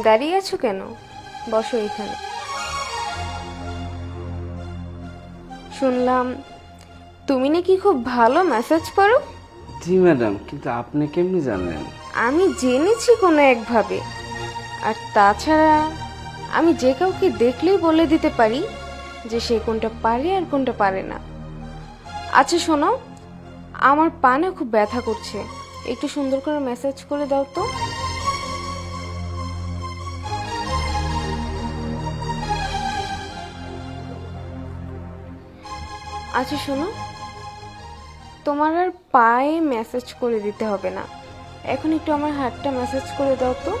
দাঁড়িয়ে আছো কেন? বসো এখানে। শুনলাম তুমি নাকি খুব ভালো মেসেজ করো জি ম্যাডাম কিন্তু আপনি কেমনি জানলেন? আমি জেনেছি কোনো একভাবে। আর তাছাড়া আমি যে কাউকে দেখলেই বলে দিতে পারি যে সে কোনটা পারে আর কোনটা পারে না। আচ্ছা শোনো আমার পানে খুব ব্যথা করছে। একটু সুন্দর করে মেসেজ করে দাও তো। আচ্ছা শোনো। তোমার আর পায়ে মেসেজ করে দিতে হবে না। এখন একটু আমার হাতটা মেসেজ করে দাও তো।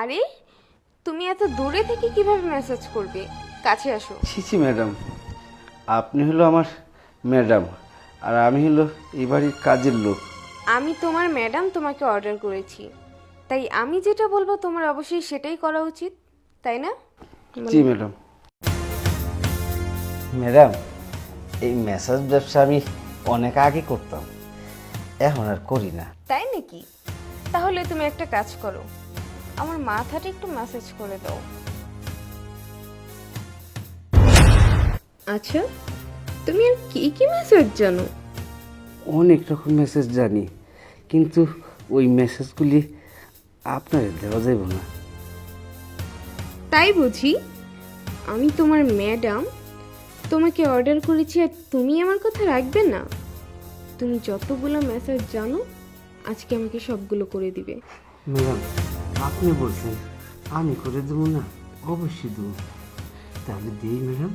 আরে তুমি এত দূরে থেকে কীভাবে মেসেজ করবে? কাছে আসো। ছি ছি ম্যাডাম আপনি হলো আমার ম্যাডাম আর আমি হলো এই বাড়ির কাজের লোক। আমি তোমার ম্যাডাম তোমাকে অর্ডার করেছি। তাই আমি যেটা বলব তোমার অবশ্যই সেটাই করা উচিত তাই না? জি ম্যাডাম। ম্যাডাম এই মেসেজ ব্যবসা আমি অনেক আগে করতাম এখন আর করি না। তাই নাকি? তাহলে তুমি একটা কাজ করো আমার মাথাটা একটু ম্যাসেজ করে দাও। আচ্ছা তুমি আর কি কি মেসেজ জানো? অনেক রকম মেসেজ জানি কিন্তু ওই মেসেজগুলি আপনার দেওয়া যাইব না। তাই বুঝি? আমি তোমার ম্যাডাম তোমাকে অর্ডার করেছি আর তুমি আমার কথা রাখবে না। তুমি যতগুলো মেসেজ জানো আজকে আমাকে সবগুলো করে দিবে। ম্যাডাম আপনি বলছেন আমি করে দেবো না অবশ্যই দেবো। তাহলে দিই ম্যাডাম।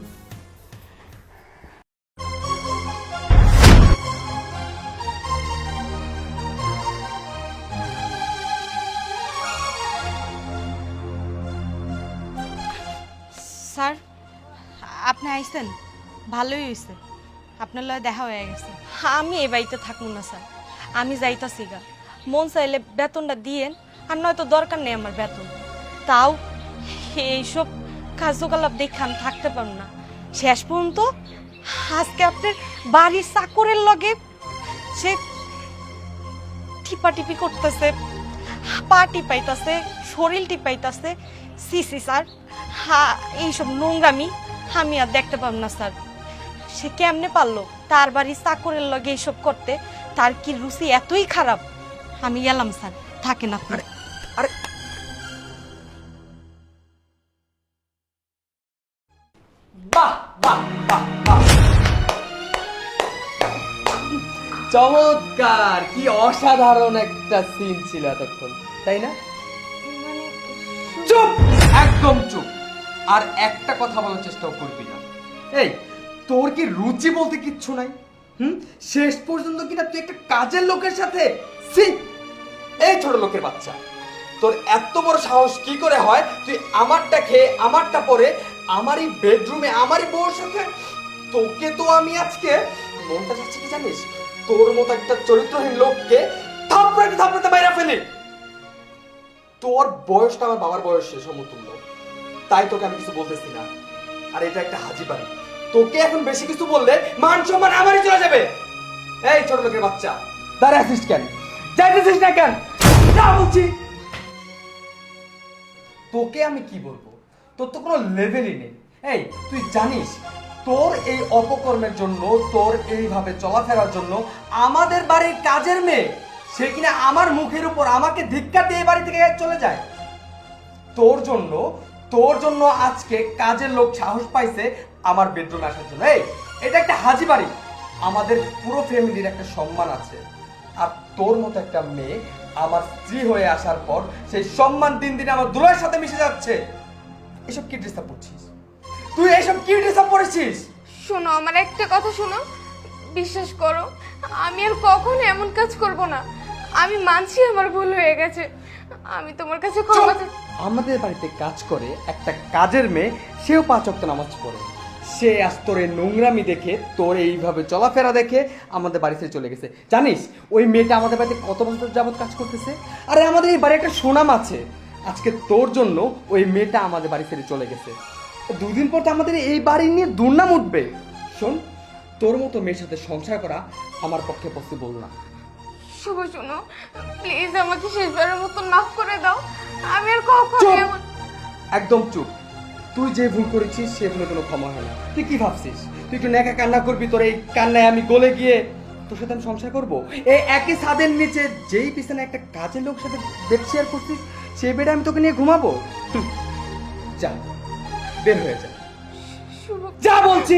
আপনি আইছেন? ভালোই হয়েছে আপনার লয় দেখা হয়ে গেছে। আমি এই বাড়িতে থাকব না, স্যার। আমি যাইতাছি গা। মন চাইলে বেতনটা দিয়েন, আর নয়তো দরকার নেই আমার বেতন। তাও এইসব কার্যকলাপ দেখে আমি থাকতে পারব না। শেষ পর্যন্ত আজকে আপনার বাড়ির চাকরের লগে সে টিপাটিপি করতেছে, পা টিপাইতাছে, শরীর টিপাইতাছে। সি সি, স্যার। হা, এইসব নোংরামি আমি আর দেখতে পাব না স্যার। সে কেমনে পারল? তার বাড়ি চাকরের লগে এইসব করতে তার কি রুচি এতই খারাপ? আমি গেলাম স্যার। থাকেন আপনি। বাহ বাহ বাহ বাহ। চমৎকার কি অসাধারণ একটা সিন ছিল এতক্ষণ তাই না? মানে চুপ একদম চুপ। আর একটা কথা বলার চেষ্টাও করবি না। এই, তোর কি রুচি বলতে কিচ্ছু নাই? হুম? শেষ পর্যন্ত কিনা তুই একটা কাজের লোকের সাথে? সি এই ছোট লোকের বাচ্চা, তোর এত বড় সাহস কি করে হয়? তুই আমারটা খেয়ে, আমারটা পরে, আমারই বেডরুমে আমারই বউর সাথে? তোকে তো আমি আজকে, মনটা যাচ্ছে কি জানিস? তোর মতো একটা চরিত্রহীন লোককে থাপড়াতে থাপড়াতে বাইরে ফেলি। তোর বয়সটা আমার বাবার বয়সের সমতুল্য। তাই তোকে আমি কিছু বলতেছি না। আর এটা একটা হাজি বাড়ি। তোকে এখন বেশি কিছু বললে মান সম্মান আমারই চলে যাবে। এই ছোট লোকের বাচ্চা দাঁড়া আছিস কেন? যাইতেছিস না কেন? যা বলছি। তোকে আমি কি বলব? তোর তো কোনো লেভেলই নেই। এই, তুই জানিস, তোর এই অপকর্মের জন্য, তোর এইভাবে চলাফেরার জন্য আমাদের বাড়ির কাজের মেয়ে, সে কিনা আমার মুখের উপর আমাকে ধিক্কার দিয়ে বাড়ি থেকে চলে যায়। তোর জন্য তোর জন্য আজকে কাজের লোক সাহস পাইছে আমার বেডরুমে আসার জন্য। এই এটা একটা হাজি বাড়ি। আমাদের পুরো ফ্যামিলির একটা সম্মান আছে। আর তোর মতো একটা মেয়ে আমার স্ত্রী হয়ে আসার পর সেই সম্মান দিন দিন আমার দুলার সাথে মিশে যাচ্ছে। এসব কি আপ করছিস? তুই এসব কি আপ করেছিস? শোনো আমার একটা কথা শোনো। বিশ্বাস করো আমি আর কখনো এমন কাজ করব না। আমি মানছি আমার ভুল হয়ে গেছে। আমি তোমার কাছে ক্ষমা চাই- আমাদের বাড়িতে কাজ করে একটা কাজের মেয়ে, সেও পাঁচ অক্ট নামাজ পড়ে। সে আজ তোর এই নোংরামি দেখে, তোর এইভাবে চলাফেরা দেখে আমাদের বাড়ি থেকে চলে গেছে। জানিস, ওই মেয়েটা আমাদের বাড়িতে কত বছর যাবত কাজ করতেছে? আরে আমাদের এই বাড়ি একটা সুনাম আছে। আজকে তোর জন্য ওই মেয়েটা আমাদের বাড়ি ছেড়ে চলে গেছে। দুদিন পর তো আমাদের এই বাড়ি নিয়ে দুর্নাম উঠবে। শোন, তোর মতো মেয়ের সাথে সংসার করা আমার পক্ষে পসিবল না। শুভ শোনো প্লিজ আমাকে শেষবারের মতো মাফ করে দাও। আমি আর কখনো চুপ! এমন একদম চুপ। তুই যে ভুল করেছিস সে ভুলে কোনো ক্ষমা হয় না। তুই কি ভাবছিস? তুই একটু নেকা কান্না করবি তোর এই কান্নায় আমি গলে গিয়ে তোর সাথে আমি সংসার করব? এই একই ছাদের নিচে যেই পিছনে একটা কাজের লোক সাথে বেড শেয়ার করছিস সেই বেডে আমি তোকে নিয়ে ঘুমাবো? হুম, যা বের হয়ে যা। শুভ যা বলছি!